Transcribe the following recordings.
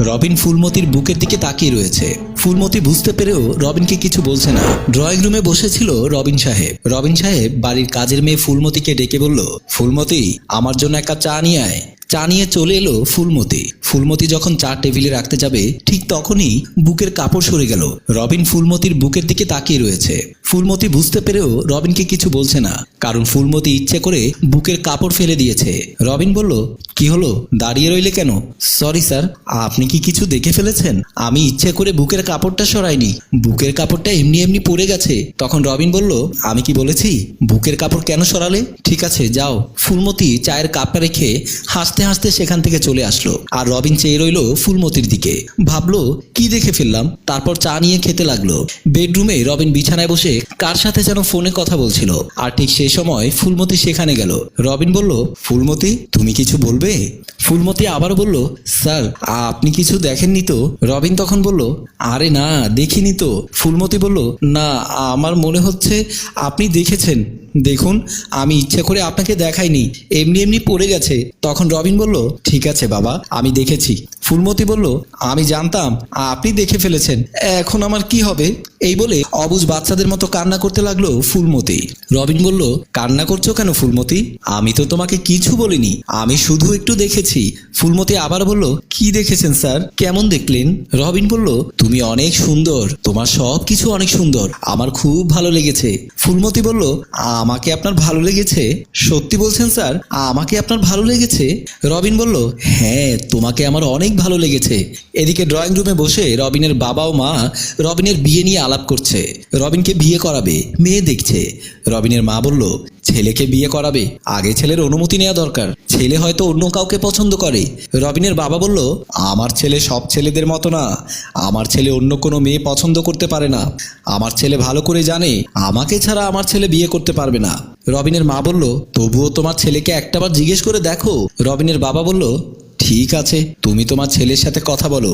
রবিন ফুলমতির বুকের দিকে তাকিয়ে রয়েছে। ফুলমতি বুঝতে পেরেও রবিনকে কিছু বলছে না। ড্রয়িং রুমে বসেছিল রবিন সাহেব। রবিন সাহেব বাড়ির কাজের মেয়ে ফুলমতিকে ডেকে বলল, ফুলমতি, আমার জন্য এক চা নিয়ে আয়। চা নিয়ে চলে এলো ফুলমতি। ফুলমতি যখন চা টেবিলে রাখতে যাবে, ঠিক তখনই বুকের কাপড় সরে গেল। রবিন ফুলমতির বুকের দিকে তাকিয়ে রয়েছে। ফুলমতি বুঝতে পেরেও রবিনকে কিছু বলছে না, কারণ ফুলমতি ইচ্ছে করে বুকের কাপড় ফেলে দিয়েছে। রবিন বলল, কি হলো? দাঁড়িয়ে রইলে কেন? সরি স্যার, আপনি কি কিছু দেখে ফেলেছেন? আমি ইচ্ছে করে বুকের কাপড়টা সরাইনি। বুকের কাপড়টা এমনি এমনি পড়ে গেছে। তখন রবিন বলল, আমি কি বলেছি? বুকের কাপড় কেন সরালে? ঠিক আছে, যাও। ফুলমতি চায়ের কাপটা রেখে হাসতে হাসতে সেখান থেকে চলে আসলো, আর রবিন চেয়ে রইল ফুলমতির দিকে। ভাবলো, কি দেখে ফেললাম? তারপর চা নিয়ে খেতে লাগল। বেডরুমে রবিন বিছানায় বসে কার সাথে যেন ফোনে কথা বলছিল? আর ঠিক সেই সময় ফুলমতি সেখানে গেল। রবিন বলল, ফুলমতি, তুমি কিছু বলবে? ফুলমতি আবার বলল, স্যার, আপনি কিছু দেখেননি তো? রবিন তখন বলল, আরে না, দেখিনি তো। ফুলমতি বলল, না, আমার মনে হচ্ছে আপনি দেখেছেন। দেখুন, আমি ইচ্ছে করে আপনাকে দেখাইনি। এমনি এমনি পড়ে গেছে। তখন রবিন বলল, ঠিক আছে বাবা, আমি দেখেছি। ফুলমতি বলল, আমি জানতাম, আপনি দেখে ফেলেছেন। এখন আমার কি হবে? এই বলে অবুজ বাচ্চাদের মতো কান্না করতে লাগল ফুলমতি। রবিন বলল, কান্না করছ কেন ফুলমতি? আমি তো তোমাকে কিছু বলিনি, আমি শুধু একটু দেখেছি। ফুলমতি আবার বলল, কি দেখেছেন স্যার? কেমন দেখলেন? রবিন বলল, তুমি অনেক সুন্দর, তোমার সব কিছু অনেক সুন্দর, আমার খুব ভালো লেগেছে। ফুলমতি বলল, আমাকে আপনার ভালো লেগেছে? সত্যি বলছেন স্যার, আমাকে আপনার ভালো লেগেছে? রবিন বলল হ্যাঁ তোমাকে আমার অনেক ভালো লেগেছে। এদিকে ড্রয়িং রুমে বসে রবিনের বাবা ও মা রবিনের বিয়ে নিয়ে আলাপ করছে। রবিনকে বিয়ে করাবে, মেয়ে দেখছে। রবিনের মা বলল, ছেলেকে বিয়ে করাবে? আগে ছেলের অনুমতি নেওয়া দরকার। ছেলে হয়তো অন্য কাউকে পছন্দ করে। রবিনের বাবা বলল, আমার ছেলে সব ছেলেদের মতো না। আমার ছেলে অন্য কোনো মেয়ে পছন্দ করতে পারে না। আমার ছেলে ভালো করে জানে, আমাকে ছাড়া আমার ছেলে বিয়ে করতে পারবে না। রবিনের মা বলল, তবুও তোমার ছেলেকে একটাবার জিজ্ঞেস করে দেখো। রবিনের বাবা বলল ঠিক আছে, তুমি তোমার ছেলের সাথে কথা বলো।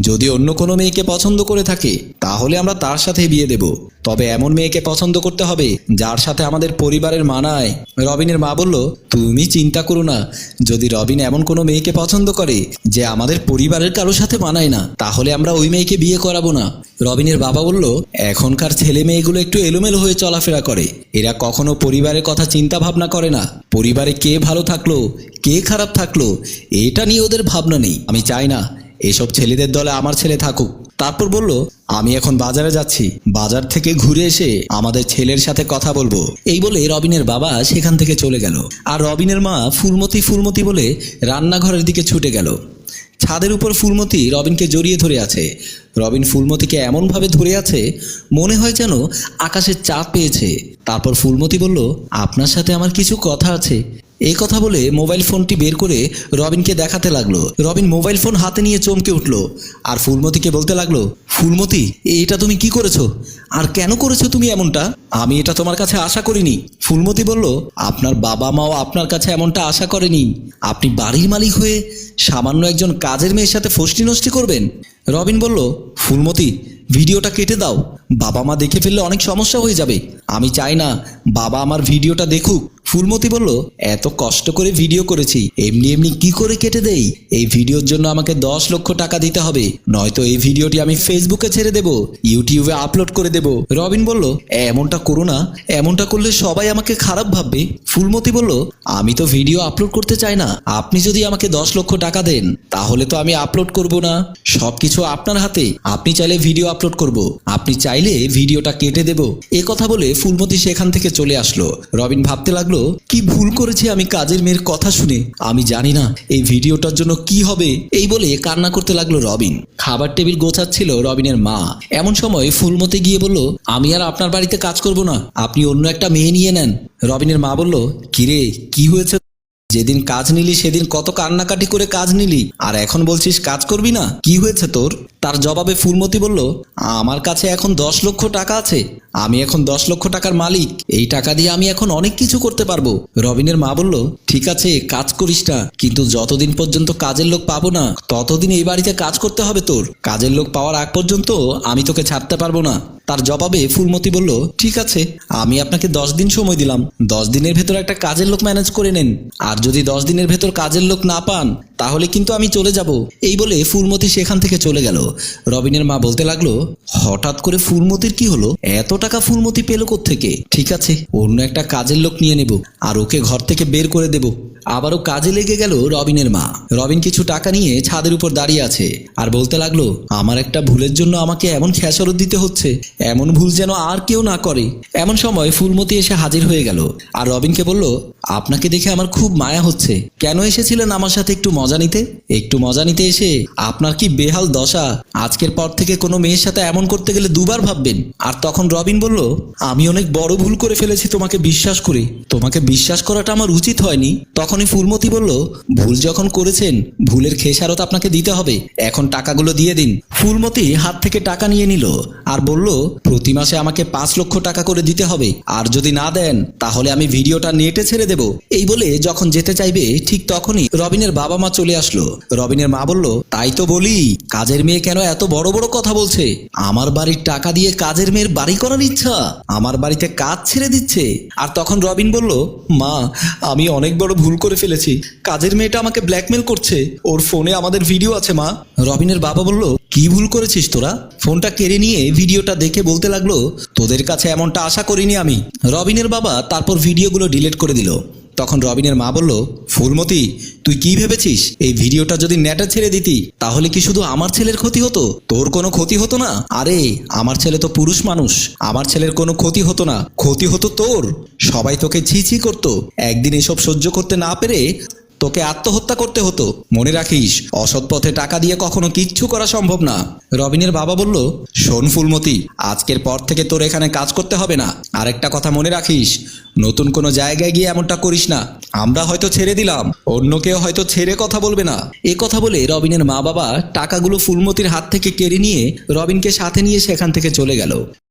যদি অন্য কোনো মেয়েকে পছন্দ করে থাকে, তাহলে আমরা তার সাথে বিয়ে দেব। তবে এমন মেয়েকে পছন্দ করতে হবে, যার সাথে আমাদের পরিবারের মানায় রবিনের মা বলল, তুমি চিন্তা করো না। যদি রবিন এমন কোনো মেয়েকে পছন্দ করে, যে আমাদের পরিবারের কারোর সাথে মানায় না, তাহলে আমরা ওই মেয়েকে বিয়ে করাবো না। রবিনের বাবা বলল, এখনকার ছেলে মেয়েগুলো একটু এলোমেলো হয়ে চলাফেরা করে। এরা কখনো পরিবারের কথা চিন্তা ভাবনা করে না। পরিবারে কে ভালো থাকল, কে খারাপ থাকল, এটা নিয়ে ওদের ভাবনা নেই। আমি চাই না, এসব ছেলেদের দলে আমার ছেলে থাকুক। তারপর বলল, আমি এখন বাজারে যাচ্ছি। বাজার থেকে ঘুরে এসে আমাদের ছেলের সাথে কথা বলব। এই বলে রবিনের বাবা সেখান থেকে চলে গেল। আর রবিনের মা ফুলমতি ফুলমতি বলে রান্নাঘরের দিকে ছুটে গেল। ছাদের উপর ফুলমতি রবিনকে জড়িয়ে ধরে আছে। রবিন ফুলমতিকে এমনভাবে ধরে আছে, মনে হয় যেন আকাশের চাপ পেয়েছে। তারপর ফুলমতি বলল, আপনার সাথে আমার কিছু কথা আছে। এই কথা বলে মোবাইল ফোনটি বের করে রবিনকে দেখাতে লাগল। রবিন মোবাইল ফোন হাতে নিয়ে চমকে উঠল। আর ফুলমতিকে বলতে লাগল, ফুলমতি, এটা তুমি কি করেছ? আর কেন করেছ তুমি এমনটা? আমি এটা তোমার কাছে আশা করিনি। ফুলমতি বলল, আপনার বাবা মাও আপনার কাছে এমনটা আশা করেনি। আপনি বাড়ির মালিক হয়ে সামান্য একজন কাজের মেয়ের সাথে ফষ্টি নষ্টি করবেন? রবিন বলল, ফুলমতি, ভিডিওটা কেটে দাও। বাবা মা দেখে ফেললে অনেক সমস্যা হয়ে যাবে। আমি চাই না বাবা আমার ভিডিওটা দেখুক। ফুলমতি বলল, এত কষ্ট করে ভিডিও করেছি, এমনি এমনি কি করে কেটে দেই? এই ভিডিওর জন্য আমাকে দশ লক্ষ টাকা দিতে হবে, নয়তো এই ভিডিওটি আমি ফেসবুকে ছেড়ে দেব, ইউটিউবে আপলোড করে দেব। রবিন বলল, এমনটা করো না, এমনটা করলে সবাই আমাকে খারাপ ভাববে। ফুলমতি বলল, আমি তো ভিডিও আপলোড করতে চাই না, আপনি যদি আমাকে দশ লক্ষ টাকা দেন, তাহলে তো আমি আপলোড করব না। সবকিছু আপনার হাতে, আপনি চাইলে ভিডিও আপলোড করব, আপনি চাইলে ভিডিওটা কেটে দেব। এ কথা বলে ফুলমতি সেখান থেকে চলে আসলো। রবিন ভাবতে লাগল কি ভুল করেছি আমি কাজের মেয়ের কথা শুনে? আমি জানি না, এই ভিডিওটার জন্য কি হবে? এই বলে কান্না করতে লাগল রবিন। খাবার টেবিল গোছাচ্ছিল রবিনের মা। এমন সময় ফুলমতে গিয়ে বলল, আমি আর আপনার বাড়িতে কাজ করব না, আপনি অন্য একটা মেয়ে নিয়ে নেন। রবিনের মা বলল, কিরে, কি হয়েছে? যেদিন কাজ নিলি, সেদিন কত কান্নাকাটি করে কাজ নিলি, আর এখন বলছিস কাজ করবি না? কি হয়েছে তোর? তার জবাবে ফুলমতি বলল, আমার কাছে এখন দশ লক্ষ টাকা আছে। আমি এখন দশ লক্ষ টাকার মালিক। এই টাকা দিয়ে আমি এখন অনেক কিছু করতে পারব। রবিনের মা বলল, ঠিক আছে, কাজ করিস না, কিন্তু যতদিন পর্যন্ত কাজের লোক পাবো না, ততদিন এই বাড়িতে কাজ করতে হবে তোর। কাজের লোক পাওয়ার আগ পর্যন্ত আমি তোকে ছাড়তে পারব না। তার জবাবে ফুলমতি বলল, ঠিক আছে, আমি আপনাকে দশ দিন সময় দিলাম। দশ দিনের ভেতর একটা কাজের লোক ম্যানেজ করে নেন। আর যদি দশ দিনের ভেতর কাজের লোক না পান তাহলে কিন্তু আমি চলে যাব। এই বলে ফুলমতি সেখান থেকে চলে গেল। রবিনের মা বলতে লাগল, হঠাৎ করে ফুলমতির কি হলো? এত টাকা ফুলমতি পেল থেকে ঠিক আছে, অন্য একটা কাজের লোক নিয়ে নেব, আর ওকে ঘর থেকে বের করে দেব। আবারও কাজে লেগে গেল রবিনের মা। রবিন কিছু টাকা নিয়ে ছাদের উপর দাঁড়িয়ে আছে আর বলতে লাগল, আমার একটা ভুলের জন্য আমাকে এমন খেসারত দিতে হচ্ছে। এমন ভুল যেন আর কেউ না করে। এমন সময় ফুলমতি এসে হাজির হয়ে গেল আর রবিনকে বলল, আপনাকে দেখে আমার খুব মায়া হচ্ছে। কেন এসেছিলেন আমার সাথে একটু মজা নিতে? একটু মজা নিতে এসে আপনার কি বেহাল দশা? আজকের পর থেকে কোনো মেয়ের সাথে এমন করতে গেলে দুবার ভাববেন। আর তখন রবিন বলল, আমি অনেক বড় ভুল করে ফেলেছি তোমাকে বিশ্বাস করে। তোমাকে বিশ্বাস করাটা আমার উচিত হয়নি। তখনই ফুলমতি বলল, ভুল যখন করেছেন, ভুলের খেসারত আপনাকে দিতে হবে। এখন টাকাগুলো দিয়ে দিন। ফুলমতি হাত থেকে টাকা নিয়ে নিল আর বলল, প্রতি মাসে আমাকে পাঁচ লক্ষ টাকা করে দিতে হবে। আর যদি না দেন, তাহলে আমি ভিডিওটা নেটে ছেড়ে দেব। এই বলে যখন যেতে চাইবে, ঠিক তখনই রবিনের বাবা মা চলে আসলো। রবিনের মা বলল, তাই তো বলি, কাজের মেয়ে কেন এত বড় বড় কথা বলছে? আমার বাড়ির টাকা দিয়ে কাজের মেয়ের বাড়ি করার ইচ্ছা। আমার বাড়িতে কাজ ছেড়ে দিচ্ছে। আর তখন রবিন বলল, মা, আমি অনেক বড় ভুল করে ফেলেছি। কাজের মেয়েটা আমাকে ব্ল্যাকমেল করছে। ওর ফোনে আমাদের ভিডিও আছে, মা। রবিনের বাবা বলল, কি ভুল করেছিস তোরা? ফোনটা কেড়ে নিয়ে ভিডিওটা দেখে বলতে লাগল, তোদের কাছে এমনটা আশা করিনি আমি। রবিনের বাবা তারপর ভিডিওগুলো ডিলিট করে দিল। তখন রবিনের মা বলল, ফুলমতি, তুই কি ভেবেছিস? এই ভিডিওটা যদি নেটে ছেড়ে দিতি, তাহলে কি শুধু আমার ছেলের ক্ষতি হতো? তোর কোনো ক্ষতি হতো না? আরে, আমার ছেলে তো পুরুষ মানুষ, আমার ছেলের কোনো ক্ষতি হতো না, ক্ষতি হতো তোর। সবাই তোকে ছি ছি করতো, একদিন এসব সহ্য করতে না পেরে তোকে আত্মহত্যা করতে হতো। মনে রাখিস, অসৎ পথে টাকা দিয়ে কখনো কিচ্ছু করা সম্ভব না। রবিনের বাবা বলল, শোন ফুলমতি, আজকের পর থেকে তোর এখানে কাজ করতে হবে না। আরেকটা কথা মনে রাখিস নতুন কোনো জায়গায় গিয়ে এমনটা করিস না। আমরা হয়তো ছেড়ে দিলাম। অন্য কেউ হয়তো ছেড়ে কথা বলবে না। এ কথা বলে রবিনের মা বাবা টাকাগুলো ফুলমতির হাত থেকে কেড়ে নিয়ে রবিনকে সাথে নিয়ে সেখান থেকে চলে গেল।